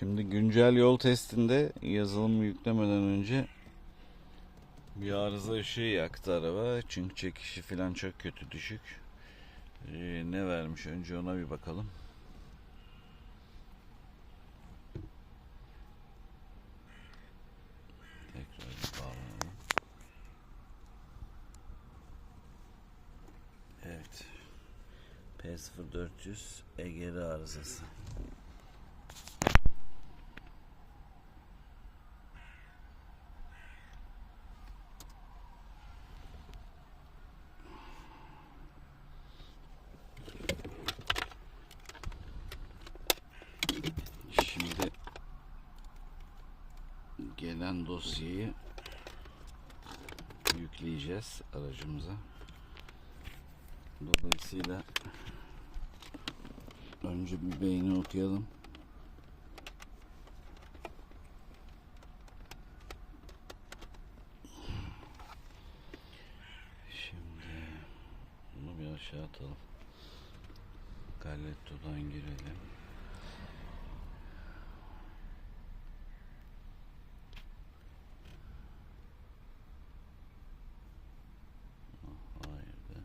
Şimdi güncel yol testinde yazılımı yüklemeden önce bir arıza ışığı yaktı araba. Çünkü çekişi falan çok kötü düşük. Ee, ne vermiş önce ona bir bakalım. Tekrar bir bağlanalım. Evet. P0400 EGR arızası. Şimdi gelen dosyayı yükleyeceğiz aracımıza. Dolayısıyla önce bir beyni okuyalım. Şimdi bunu bir aşağı atalım. Galletto'dan girelim. Hayır be.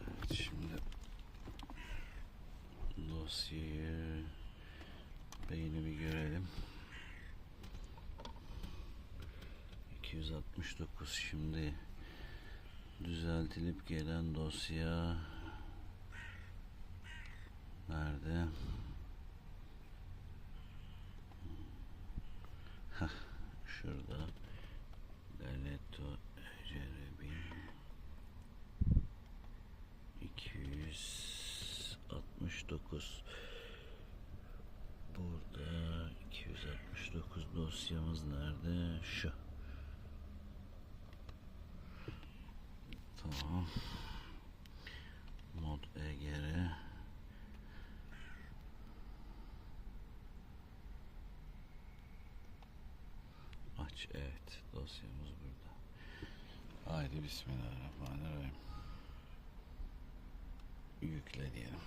Evet şimdi dosyayı beyni bir görelim. 269 şimdi düzeltilip gelen dosya nerede? Hah, 269 Burada 269 dosyamız nerede? Şu. Tamam. Mod EGR Aç evet dosyamız burada. Haydi bismillahirrahmanirrahim. Yükle diyelim.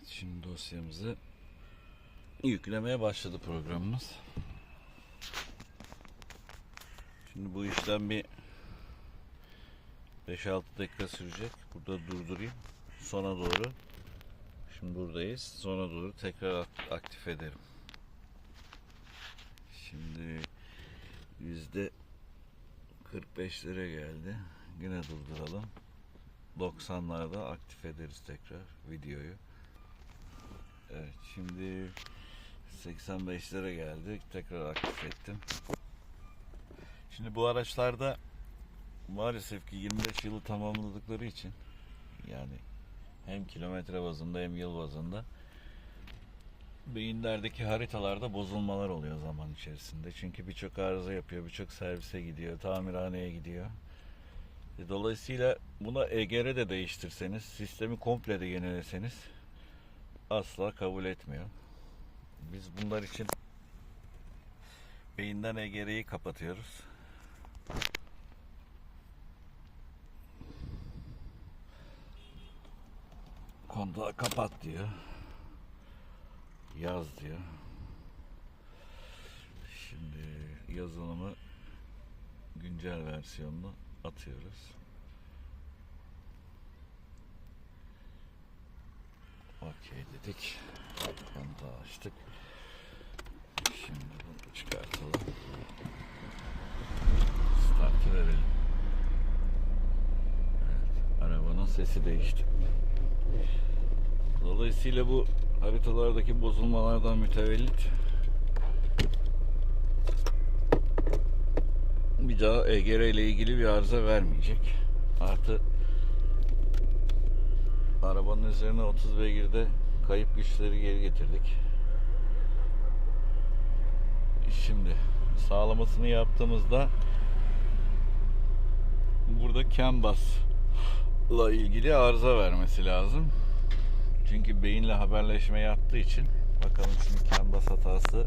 Evet şimdi dosyamızı yüklemeye başladı programımız. Şimdi bu işlem bir 5-6 dakika sürecek. Burada durdurayım. Sona doğru. Şimdi buradayız. Sona doğru tekrar ak- aktif ederim. Şimdi yüzde 45'lere geldi. Yine durduralım. 90'larda aktif ederiz tekrar videoyu. Evet şimdi 85'lere geldik. Tekrar aktif ettim. Şimdi bu araçlarda maalesef ki 25 yılı tamamladıkları için yani hem kilometre bazında hem yıl bazında beyinlerdeki haritalarda bozulmalar oluyor zaman içerisinde. Çünkü birçok arıza yapıyor, birçok servise gidiyor, tamirhaneye gidiyor. E, Dolayısıyla buna EGR de değiştirseniz, sistemi komple de yenileseniz asla kabul etmiyor. Biz bunlar için beyinden EGR'yi kapatıyoruz. Kontağı kapat diyor. Yaz diyor. Şimdi yazılımı güncel versiyonunu atıyoruz. Okey dedik. Kontağı açtık. Şimdi bunu çıkartalım. Startı verelim. Evet, arabanın sesi değişti. Dolayısıyla bu haritalardaki bozulmalardan mütevellit bir daha EGR ile ilgili bir arıza vermeyecek. Artı arabanın üzerine 30 beygirde kayıp güçleri geri getirdik. Şimdi sağlamasını yaptığımızda burada basla ilgili arıza vermesi lazım. Çünkü beyinle haberleşme yaptığı için bakalım şimdi CAN bas hatası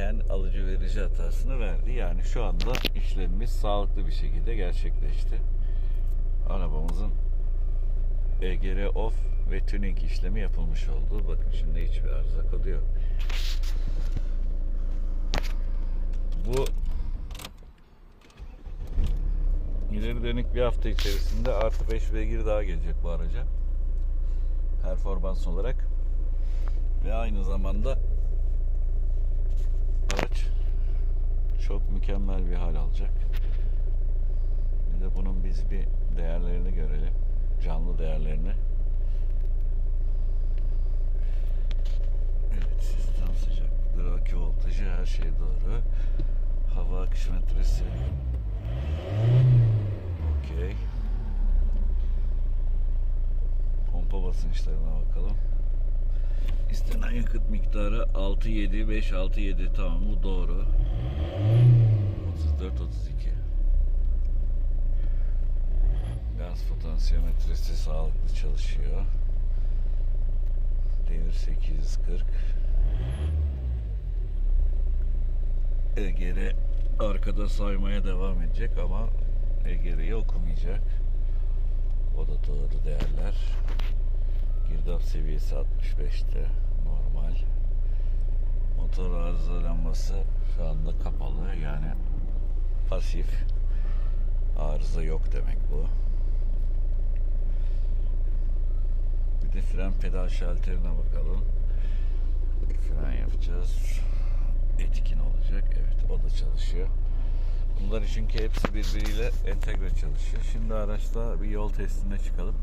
verirken alıcı verici hatasını verdi. Yani şu anda işlemimiz sağlıklı bir şekilde gerçekleşti. Arabamızın EGR off ve tuning işlemi yapılmış oldu. Bakın şimdi hiçbir arıza kodu yok. Bu ileri dönük bir hafta içerisinde artı 5 beygir daha gelecek bu araca. Performans olarak. Ve aynı zamanda araç çok mükemmel bir hal alacak. De bunun biz bir değerlerini görelim. Canlı değerlerini. Evet sistem sıcaklıkları, akü voltajı her şey doğru. Hava akış metresi. Okey. Pompa basınçlarına bakalım. İstenen yakıt miktarı 675 67 tamam bu doğru. 34 Gaz potansiyometresi sağlıklı çalışıyor. Devir 840. EGR arkada saymaya devam edecek ama EGR'yi okumayacak. O da doğru değerler. Girdap seviyesi 65'te normal. Motor arıza lambası şu anda kapalı yani pasif. Arıza yok demek bu. Bir fren pedal şalterine bakalım. Fren yapacağız. Etkin olacak. Evet o da çalışıyor. Bunlar çünkü hepsi birbiriyle entegre çalışıyor. Şimdi araçta bir yol testine çıkalım.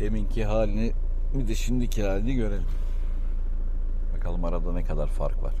Deminki halini bir de şimdiki halini görelim. Bakalım arada ne kadar fark var.